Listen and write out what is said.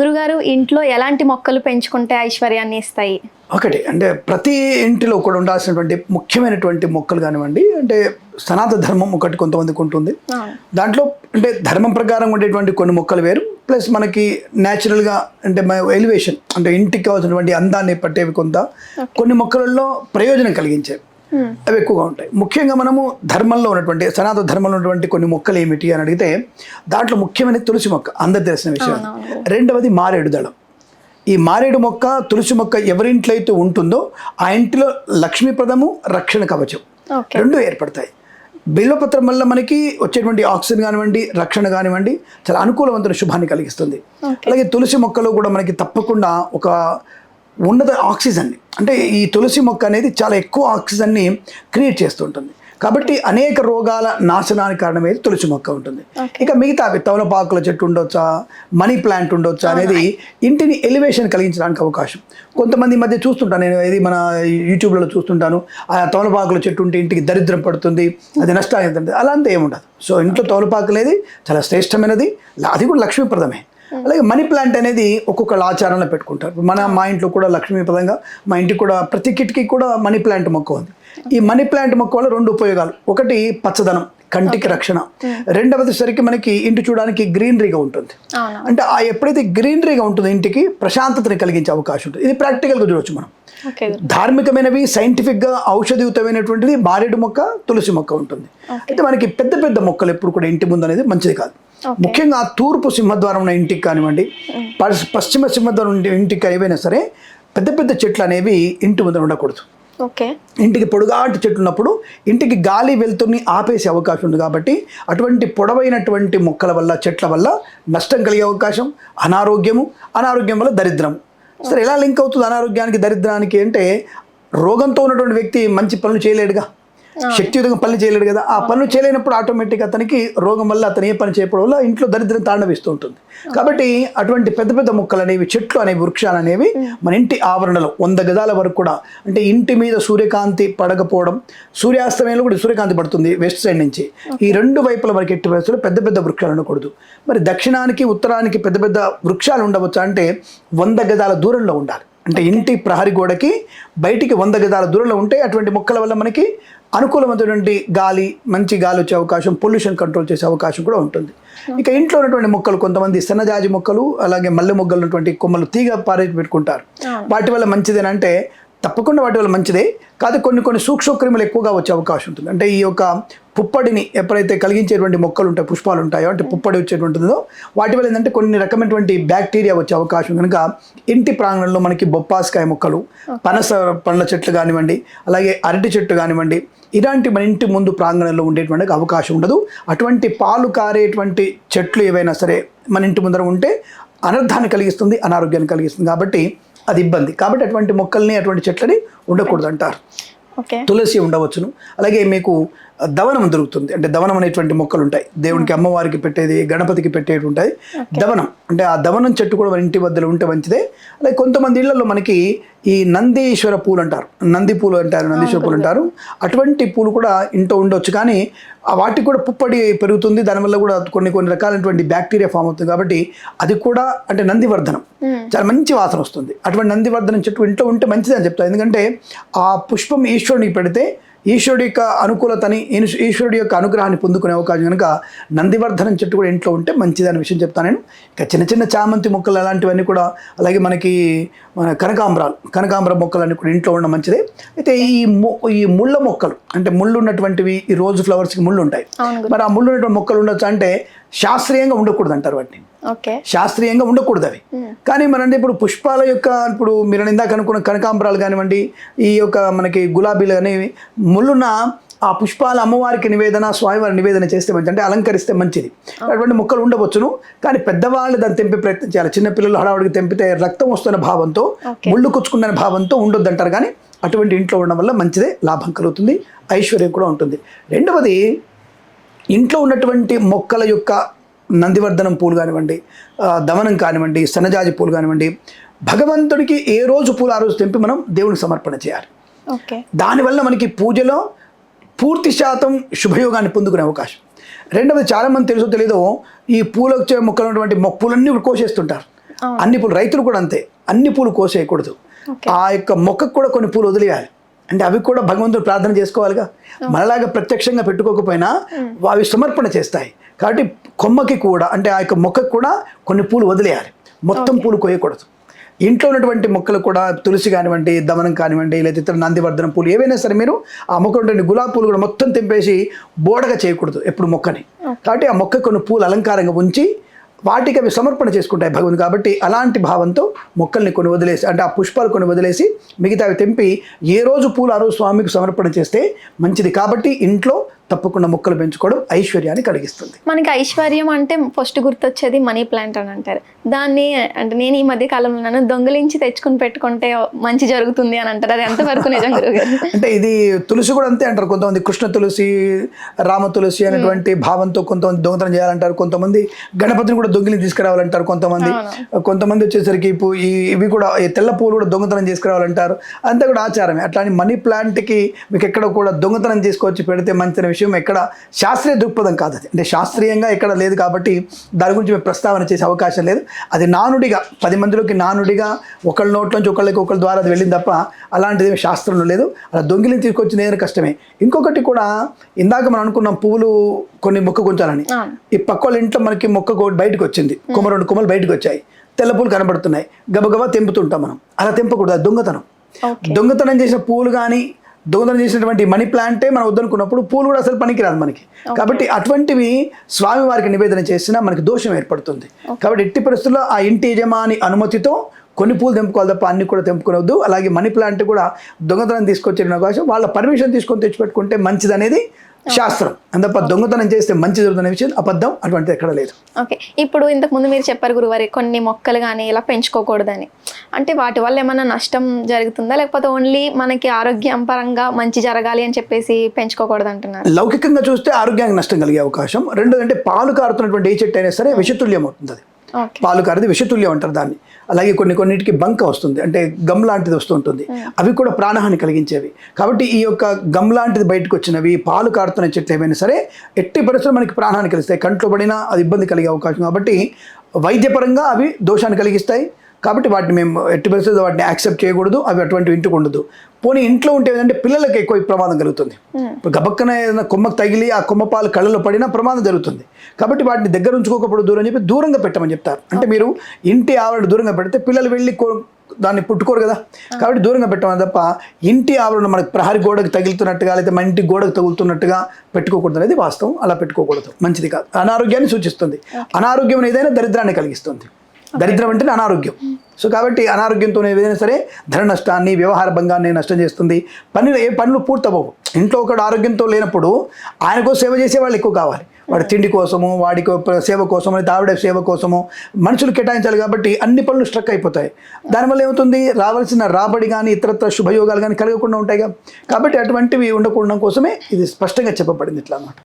గురుగారు ఇంట్లో ఎలాంటి మొక్కలు పెంచుకుంటే ఐశ్వర్యాన్ని ఇస్తాయి ఒకటి అంటే ప్రతి ఇంటిలో కూడా ఉండాల్సినటువంటి ముఖ్యమైనటువంటి మొక్కలు కానివ్వండి అంటే సనాతన ధర్మం ఒకటి కొంతమందికి ఉంటుంది. దాంట్లో అంటే ధర్మం ప్రకారం ఉండేటువంటి కొన్ని మొక్కలు వేరు ప్లస్ మనకి న్యాచురల్గా అంటే ఎలివేషన్ అంటే ఇంటికి కావాల్సినటువంటి అందాన్ని పట్టేవి కొంత కొన్ని మొక్కలలో ప్రయోజనం కలిగించేవి. అవి ఎక్కువగా ఉంటాయి. ముఖ్యంగా మనము ధర్మంలో ఉన్నటువంటి సనాతన ధర్మంలో ఉన్నటువంటి కొన్ని మొక్కలు ఏమిటి అని అడిగితే దాంట్లో ముఖ్యమైన తులసి మొక్క అందరు తెలిసిన విషయం. రెండవది మారేడు దళం. ఈ మారేడు మొక్క తులసి మొక్క ఎవరింట్లో అయితే ఉంటుందో ఆ ఇంటిలో లక్ష్మీప్రదము రక్షణ కవచం. రెండు ఏర్పడతాయి. బిల్వపత్రం వల్ల మనకి వచ్చేటువంటి ఆక్సిజన్ కానివ్వండి రక్షణ కానివ్వండి చాలా అనుకూలవంతమైన శుభాన్ని కలిగిస్తుంది. అలాగే తులసి మొక్కలో కూడా మనకి తప్పకుండా ఒక ఉన్నత ఆక్సిజన్ని. అంటే ఈ తులసి మొక్క అనేది చాలా ఎక్కువ ఆక్సిజన్ని క్రియేట్ చేస్తుంటుంది. కాబట్టి అనేక రోగాల నాశనానికి కారణమేది తులసి మొక్క ఉంటుంది. ఇక మిగతా అవి తమలపాకుల చెట్టు ఉండొచ్చా మనీ ప్లాంట్ ఉండొచ్చా అనేది ఇంటిని ఎలివేషన్ కలిగించడానికి అవకాశం. కొంతమంది మధ్య చూస్తుంటాను నేను ఇది మన యూట్యూబ్లో చూస్తుంటాను ఆ తమలపాకుల చెట్టు ఉంటే ఇంటికి దరిద్రం పడుతుంది అది నష్టాన్ని అలా అంతా ఏముండదు. సో ఇంట్లో తమలపాకు అనేది చాలా శ్రేష్టమైనది అది కూడా లక్ష్మీప్రదమే. అలాగే మనీ ప్లాంట్ అనేది ఒక్కొక్కళ్ళ ఆచారంలో పెట్టుకుంటారు. మన మా ఇంట్లో కూడా లక్ష్మీప్రదంగా మా ఇంటికి కూడా ప్రతి కిటికీ కూడా మనీ ప్లాంట్ మొక్క ఉంది. ఈ మనీ ప్లాంట్ మొక్క వల్ల రెండు ఉపయోగాలు. ఒకటి పచ్చదనం కంటికి రక్షణ. రెండవది సరికి మనకి ఇంటి చూడడానికి గ్రీనరీగా ఉంటుంది. అంటే ఆ ఎప్పుడైతే గ్రీనరీగా ఉంటుందో ఇంటికి ప్రశాంతతని కలిగించే అవకాశం ఉంటుంది. ఇది ప్రాక్టికల్గా చూడవచ్చు మనం. ధార్మికమైనవి సైంటిఫిక్గా ఔషధియుతమైనటువంటిది మారేడు మొక్క తులసి మొక్క ఉంటుంది. అయితే మనకి పెద్ద పెద్ద మొక్కలు ఎప్పుడు కూడా ఇంటి ముందు అనేది మంచిది కాదు. ముఖ్యంగా తూర్పు సింహద్వారం ఉన్న ఇంటికి కానివ్వండి పశ్చిమ సింహద్వారం ఉండే ఇంటికి ఏవైనా సరే పెద్ద పెద్ద చెట్లు అనేవి ఇంటి ముందర ఉండకూడదు. ఓకే. ఇంటికి పొడుగాటి చెట్లు ఉన్నప్పుడు ఇంటికి గాలి వెలుతుర్ని ఆపేసే అవకాశం ఉంది కాబట్టి అటువంటి పొడవైనటువంటి మొక్కల వల్ల చెట్ల వల్ల నష్టం కలిగే అవకాశం అనారోగ్యము అనారోగ్యం వల్ల దరిద్రం. సరే ఎలా లింక్ అవుతుంది అనారోగ్యానికి దరిద్రానికి అంటే రోగంతో ఉన్నటువంటి వ్యక్తి మంచి పనులు చేయలేడుగా. శక్తియుతంగా పనులు చేయలేడు కదా. ఆ పనులు చేయలేనప్పుడు ఆటోమేటిక్ అతనికి రోగం వల్ల అతను ఏ పని చేయడం వల్ల ఇంట్లో దరిద్రం తాండవిస్తూ ఉంటుంది. కాబట్టి అటువంటి పెద్ద పెద్ద మొక్కలు అనేవి చెట్లు అనేవి వృక్షాలు అనేవి మన ఇంటి ఆవరణలో వంద గజాల వరకు కూడా అంటే ఇంటి మీద సూర్యకాంతి పడకపోవడం సూర్యాస్తమయంలో కూడా సూర్యకాంతి పడుతుంది వెస్ట్ సైడ్ నుంచి. ఈ రెండు వైపుల వరకు ఎట్టి పరిస్థితుల్లో పెద్ద పెద్ద వృక్షాలు ఉండకూడదు. మరి దక్షిణానికి ఉత్తరానికి పెద్ద పెద్ద వృక్షాలు ఉండవచ్చు అంటే వంద గజాల దూరంలో ఉండాలి. అంటే ఇంటి ప్రహరీ గోడకి బయటికి వంద గజాల దూరంలో ఉంటే అటువంటి మొక్కల వల్ల మనకి అనుకూలమైనటువంటి గాలి మంచి గాలి వచ్చే అవకాశం పొల్యూషన్ కంట్రోల్ చేసే అవకాశం కూడా ఉంటుంది. ఇక ఇంట్లో ఉన్నటువంటి మొక్కలు కొంతమంది సన్నజాజి మొక్కలు అలాగే మల్లె మొగ్గలు ఉన్నటువంటి కొమ్మలు తీగ పారేసి పెట్టుకుంటారు. వాటి వల్ల మంచిదేనంటే తప్పకుండా వాటి వల్ల మంచిదే. కాదు కొన్ని కొన్ని సూక్ష్మక్రిములు ఎక్కువగా వచ్చే అవకాశం ఉంటుంది. అంటే ఈ యొక్క పుప్పడిని ఎప్పుడైతే కలిగించేటువంటి మొక్కలు ఉంటాయి పుష్పాలు ఉంటాయో అంటే పుప్పడి వచ్చేటువంటిదో వాటి వల్ల ఏంటంటే కొన్ని రకమైనటువంటి బ్యాక్టీరియా వచ్చే అవకాశం. కనుక ఇంటి ప్రాంగణంలో మనకి బొప్పాస్కాయ మొక్కలు పనస పండ్ల చెట్లు కానివ్వండి అలాగే అరటి చెట్టు కానివ్వండి ఇలాంటి మన ఇంటి ముందు ప్రాంగణంలో ఉండేటువంటి అవకాశం ఉండదు. అటువంటి పాలు కారేటువంటి చెట్లు ఏవైనా సరే మన ఇంటి ముందర ఉంటే అనర్థాన్ని కలిగిస్తుంది అనారోగ్యాన్ని కలిగిస్తుంది. కాబట్టి అది ఇబ్బంది. కాబట్టి అటువంటి మొక్కల్ని అటువంటి చెట్లని ఉండకూడదు అంటారు తులసి ఉండవచ్చును. అలాగే మీకు దవనం దొరుకుతుంది. అంటే దవనం అనేటువంటి మొక్కలు ఉంటాయి. దేవునికి అమ్మవారికి పెట్టేది గణపతికి పెట్టేవి ఉంటాయి. దవనం అంటే ఆ దవనం చెట్టు కూడా మన ఇంటి వద్దలో ఉంటే మంచిదే. అలాగే కొంతమంది ఇళ్ళలో మనకి ఈ నందీశ్వర పూలు అంటారు. నంది పూలు అంటారు నందీశ్వర పూలు అంటారు. అటువంటి పూలు కూడా ఇంట్లో ఉండొచ్చు. కానీ వాటికి కూడా పుప్పడి పెరుగుతుంది. దానివల్ల కూడా కొన్ని కొన్ని రకాలైనటువంటి బ్యాక్టీరియా ఫామ్ అవుతుంది. కాబట్టి అది కూడా అంటే నందివర్ధనం. చాలా మంచి వాసన వస్తుంది. అటువంటి నందివర్ధనం చెట్టు ఇంట్లో ఉంటే మంచిది అని చెప్తారు. ఎందుకంటే ఆ పుష్పం ఈశ్వరునికి పెడితే ఈశ్వరుడి యొక్క అనుకూలతని ఈశ్వ- ఈశ్వరుడి యొక్క అనుగ్రహాన్ని పొందుకునే అవకాశం కనుక నందివర్ధనం చెట్టు కూడా ఇంట్లో ఉంటే మంచిది అనే విషయం చెప్తాను నేను. ఇక చిన్న చిన్న చామంతి మొక్కలు అలాంటివన్నీ కూడా అలాగే మనకి మన కనకాంబరాలు కనకాంబర మొక్కలన్నీ కూడా ఇంట్లో ఉండడం మంచిదే. అయితే ఈ ము ఈ ముళ్ళ మొక్కలు అంటే ముళ్ళు ఉన్నటువంటివి ఈ రోజు ఫ్లవర్స్కి ముళ్ళు ఉంటాయి. మరి ఆ ముళ్ళు ఉన్నటువంటి మొక్కలు ఉండొచ్చు అంటే శాస్త్రీయంగా ఉండకూడదు అంటారు వాటిని. ఓకే. శాస్త్రీయంగా ఉండకూడదు అవి. కానీ మనంటే ఇప్పుడు పుష్పాల యొక్క ఇప్పుడు మీరు ఇందాక అనుకున్న కనకాంబరాలు కానివ్వండి ఈ యొక్క మనకి గులాబీలు అనేవి ముళ్ళున్న ఆ పుష్పాల అమ్మవారికి నివేదన స్వామివారి నివేదన చేస్తే మంచి అంటే అలంకరిస్తే మంచిది. అటువంటి మొక్కలు ఉండవచ్చును కానీ పెద్దవాళ్ళు దాన్ని తెంపే ప్రయత్నం చేయాలి. చిన్నపిల్లలు హడావుడికి తెంపితే రక్తం వస్తున్న భావంతో ముళ్ళు కుచ్చుకున్న భావంతో ఉండొద్దు అంటారు కానీ అటువంటి ఇంట్లో ఉండడం వల్ల మంచిదే లాభం కలుగుతుంది ఐశ్వర్యం కూడా ఉంటుంది. రెండవది ఇంట్లో ఉన్నటువంటి మొక్కల యొక్క నందివర్ధనం పూలు కానివ్వండి దమనం కానివ్వండి సన్నజాజి పూలు కానివ్వండి భగవంతుడికి ఏ రోజు పూలు ఆ రోజు తెంపి మనం దేవునికి సమర్పణ చేయాలి. దానివల్ల మనకి పూజలో పూర్తి శాతం శుభయోగాన్ని పొందుకునే అవకాశం. రెండవది చాలామంది తెలుసో తెలీదో ఈ పూలకు వచ్చే మొక్కలు ఉన్నటువంటి పూలన్నీ కోసేస్తుంటారు. అన్ని పూలు రైతులు కూడా అంతే. అన్ని పూలు కోసేయకూడదు. ఆ యొక్క మొక్కకు కూడా కొన్ని పూలు వదిలేయాలి. అంటే అవి కూడా భగవంతుడు ప్రార్థన చేసుకోవాలిగా. మనలాగా ప్రత్యక్షంగా పెట్టుకోకపోయినా అవి సమర్పణ చేస్తాయి. కాబట్టి కొమ్మకి కూడా అంటే ఆ యొక్క మొక్కకు కూడా కొన్ని పూలు వదిలేయాలి. మొత్తం పూలు కోయకూడదు. ఇంట్లో ఉన్నటువంటి మొక్కలు కూడా తులసి కానివ్వండి దమనం కానివ్వండి లేదా ఇతర నందివర్ధనం పూలు ఏవైనా సరే మీరు ఆ మొక్క ఉన్నటువంటి గులాబీ పూలు కూడా మొత్తం తెంపేసి బోడగా చేయకూడదు ఎప్పుడు మొక్కని. కాబట్టి ఆ మొక్క కొన్ని పూలు అలంకారంగా ఉంచి వాటికి అవి సమర్పణ చేసుకుంటాయి భగవంతుడు కాబట్టి అలాంటి భావంతో మొక్కల్ని కొన్ని వదిలేసి అంటే ఆ పుష్పాలు కొన్ని వదిలేసి మిగతా అవి తెంపి ఏ రోజు పూలు ఆ రోజు స్వామికి సమర్పణ చేస్తే మంచిది. కాబట్టి ఇంట్లో తప్పకుండా మొక్కలు పెంచుకోవడం ఐశ్వర్యాన్ని కలిగిస్తుంది. మనకి ఐశ్వర్యం అంటే ఫస్ట్ గుర్తొచ్చేది మనీ ప్లాంట్ అని అంటారు. దాన్ని అంటే నేను ఈ మధ్య కాలంలో నన్ను దొంగిలించి తెచ్చుకుని పెట్టుకుంటే మంచి జరుగుతుంది అని అంటారు. అది ఎంతవరకు నిజం అంటే ఇది తులసి కూడా అంతే అంటారు. కొంతమంది కృష్ణ తులసి రామ తులసి అనేటువంటి భావంతో కొంతమంది దొంగతనం చేయాలంటారు. కొంతమంది గణపతిని కూడా దొంగిలి తీసుకురావాలంటారు. కొంతమంది కొంతమంది వచ్చేసరికి ఇప్పుడు ఈ ఇవి కూడా ఈ తెల్ల పూలు కూడా దొంగతనం చేసుకురావాలంటారు. అంతా కూడా ఆచారమే. అట్లాని మనీ ప్లాంట్కి మీకు ఎక్కడ కూడా దొంగతనం తీసుకొచ్చి పెడితే మంచి విషయం ఎక్కడ శాస్త్రీయ దృక్పథం కాదు అది. అంటే శాస్త్రీయంగా ఎక్కడ లేదు కాబట్టి దాని గురించి మేము ప్రస్తావన చేసే అవకాశం లేదు. అది నానుడిగా పది మందిలోకి నానుడిగా ఒకళ్ళ నోట్లోంచి ఒకళ్ళకి ఒకళ్ళ ద్వారా అది వెళ్ళింది తప్ప అలాంటిది శాస్త్రంలో లేదు. అలా దొంగిలిని తీసుకొచ్చి నేను కష్టమే. ఇంకొకటి కూడా ఇందాక మనం అనుకున్నాం పువ్వులు కొన్ని మొక్క కొంచాలని అవును. ఈ పక్క వాళ్ళ ఇంట్లో మనకి మొక్క బయటకు వచ్చింది. కొమ్మ రెండు కొమ్మలు బయటకు వచ్చాయి. తెల్ల పూలు కనబడుతున్నాయి. గబగబా తెంపుతుంటాం మనం. అలా తెంపకూడదు. దొంగతనం. దొంగతనం చేసిన పూలు కానీ దొంగతనం చేసినటువంటి మనీ ప్లాంటే మనం వద్దనుకున్నప్పుడు పూలు కూడా అసలు పనికిరాదు మనకి. కాబట్టి అటువంటివి స్వామి వారికి నివేదన చేసినా మనకి దోషం ఏర్పడుతుంది. కాబట్టి ఎట్టి పరిస్థితుల్లో ఆ ఇంటి యజమాని అనుమతితో కొన్ని పూలు తెంపుకోవాలి తప్ప అన్ని కూడా తెంపుకోవద్దు అలాగే మనీ ప్లాంట్ కూడా దొంగతనం తీసుకొచ్చిన అవకాశం వాళ్ళ పర్మిషన్ తీసుకొని తెచ్చిపెట్టుకుంటే మంచిది అనేది శాస్త్రం. అందుతప్ప దొంగతనం చేస్తే మంచి జరుగుతున్న విషయం అబద్ధం అటువంటిది ఎక్కడ లేదు. ఓకే. ఇప్పుడు ఇంతకు ముందు మీరు చెప్పారు గురువారి కొన్ని మొక్కలు కానీ ఇలా పెంచుకోకూడదని. అంటే వాటి వల్ల ఏమైనా నష్టం జరుగుతుందా? లేకపోతే ఓన్లీ మనకి ఆరోగ్యం పరంగా మంచి జరగాలి అని చెప్పేసి పెంచుకోకూడదు అంటున్నారు లౌకికంగా చూస్తే ఆరోగ్యానికి నష్టం కలిగే అవకాశం. రెండు అంటే పాలు కారుతున్నటువంటి ఏ చెట్టు అయినా సరే విషతుల్యం అవుతుంది అది పాలు కారది విషతుల్యం అంటారు దాన్ని. అలాగే కొన్ని కొన్నిటికి బంక వస్తుంది అంటే గమ్ లాంటిది వస్తుంటుంది. అవి కూడా ప్రాణహాని కలిగించేవి. కాబట్టి ఈ యొక్క గమ్ లాంటిది బయటకు వచ్చినవి పాలు కారుతున్న చెట్లు ఏమైనా సరే ఎట్టి పరిస్థితులు మనకి ప్రాణహాని కలిగిస్తాయి. కంట్లో పడినా అది ఇబ్బంది కలిగే అవకాశం కాబట్టి వైద్యపరంగా అవి దోషాన్ని కలిగిస్తాయి. కాబట్టి వాటిని మేము ఎట్టి పరిస్థితుల్లో వాటిని యాక్సెప్ట్ చేయకూడదు అవి అటువంటి ఇంటికి ఉండదు. పోనీ ఇంట్లో ఉంటే ఏంటంటే పిల్లలకి ఎక్కువ ప్రమాదం కలుగుతుంది. ఇప్పుడు గబక్కన ఏదైనా కొమ్మకు తగిలి ఆ కొమ్మ పాలు కళ్ళలో పడినా ప్రమాదం జరుగుతుంది. కాబట్టి వాటిని దగ్గర ఉంచుకోకపోవడం దూరం చెప్పి దూరంగా పెట్టమని చెప్తారు. అంటే మీరు ఇంటి ఆవరణ దూరంగా పెడితే పిల్లలు వెళ్ళి దాన్ని పుట్టుకోరు కదా. కాబట్టి దూరంగా పెట్టమని తప్ప ఇంటి ఆవరణ మనకి ప్రహరి గోడకు తగులుతున్నట్టుగా లేదా మన ఇంటి గోడకు తగులుతున్నట్టుగా పెట్టుకోకూడదు అనేది వాస్తవం. అలా పెట్టుకోకూడదు. మంచిది కాదు. అనారోగ్యాన్ని సూచిస్తుంది. అనారోగ్యం ఏదైనా దరిద్రాన్ని కలిగిస్తుంది. దరిద్రం అంటే అనారోగ్యం. సో కాబట్టి అనారోగ్యంతో ఏదైనా సరే ధన నష్టాన్ని వ్యవహార భంగాన్ని నష్టం చేస్తుంది. పనులు ఏ పనులు పూర్తవవు ఇంట్లో ఒకడు ఆరోగ్యంతో లేనప్పుడు ఆయనకో సేవ చేసే వాళ్ళు ఎక్కువ కావాలి. వాడి తిండి కోసము వాడికి సేవ కోసము లేదా ఆవిడ సేవ కోసము మనుషులు కేటాయించాలి కాబట్టి అన్ని పనులు స్ట్రక్ అయిపోతాయి. దానివల్ల ఏమవుతుంది? రావాల్సిన రాబడి కానీ ఇతరత్ర శుభయోగాలు కానీ కలగకుండా ఉంటాయిగా. కాబట్టి అటువంటివి ఉండకుండా కోసమే ఇది స్పష్టంగా చెప్పబడింది ఇట్లా అన్నమాట.